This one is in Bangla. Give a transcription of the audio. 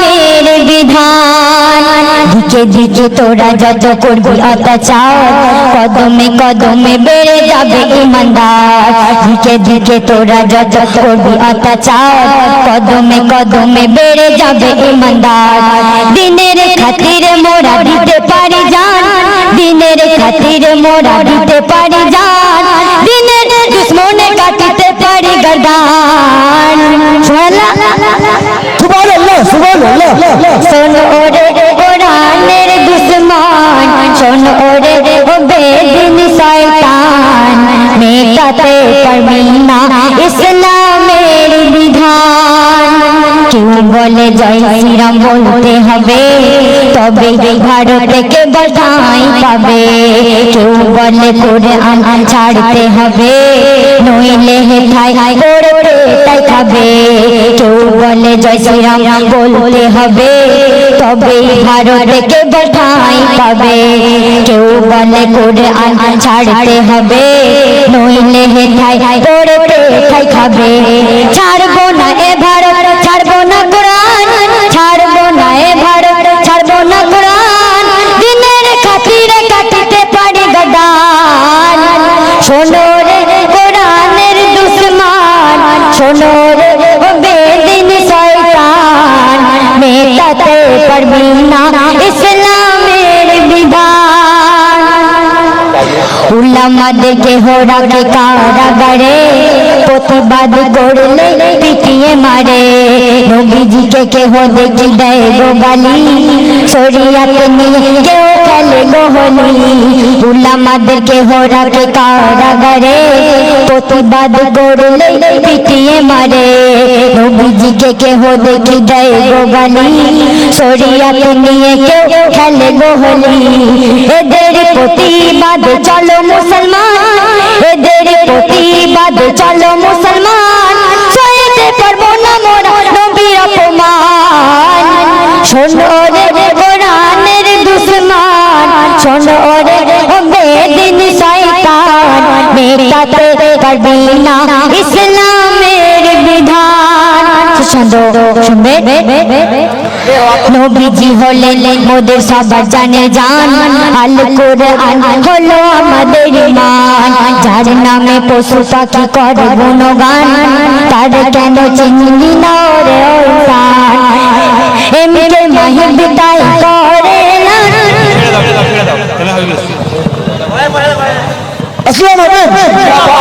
মের বিধান। দিকে দিকে তোরা যত করবি অত্যাচার, কদমে কদমে বেড়ে যাবে ইমানদার। দিকে দিকে তোরা যত করবি অত্যাচার, কদমে কদমে বেড়ে যাবে ইমানদার। দিনের খাতিরে মোরা দিতে পারি জান, দিনের খাতিরে মোরা দিতে পারি জান। দিনের দুশ্মনে কাটিতে পারি গর্দান। মেটাতে পারবি না ইসলামের বিধান। কেউ বলে জয় শ্রীরাম বলতে হবে, তবে ভারতে কেবল ঠাঁই পাবে। কেউ বলে কোরআন ছাড়তে হবে, নইলে হে ঠাই করতে তাই খাবে। বলে জয় শ্রীরাম বলতে হবে, তবে ভারতে কে বসাই পাবে। কেউ বলে কোরআন ছাড়তে হবে, নইলে হে ঠাই করতে তাই খাবে। ছাড়বো না এ ভারত, ছাড়বো না কোরআন, ছাড়বো না এ ভারত, ছাড়বো না কোরআন। দিনের খাতিরে কাটিতে পারি গদান। শোনো রে কোরআনের দুশ্মন, শোনো উল্লামাদেরকে হোরাকে কারাগারে প্রতিবাদ করলে পিটিয়ে মারে। রোগীজিকে কেহ দেখি দেয় গালি শরিয়াতে নিয়ে খেলে গোহলি হোরাকে কারাগারে? প্রতিবাদ করলে পিটিয়ে মারে। নবীজিকে কেহ দেখি দেয় গো গালি শরিয়াতে নিয়ে কেউ খেলে গোহলি এদের প্রতিবাদ চলো মুসলমান। এদের প্রতিবাদ চলো মুসলমান। সইতে পারব না মোরা নবীর অপমান। শোনো দুশ্মন শোনো রে ও বেদিন শয়তান মেটাতে পারবি না ইসলামের বিধান। সুন্দর শুনবে? নবীজি হলেন মোদের সবার জানে জান। আল কোরআন হলো আমাদের মান যার নামে পশু পাখি করে গুণগান তার কেন চিনি না? 说的对对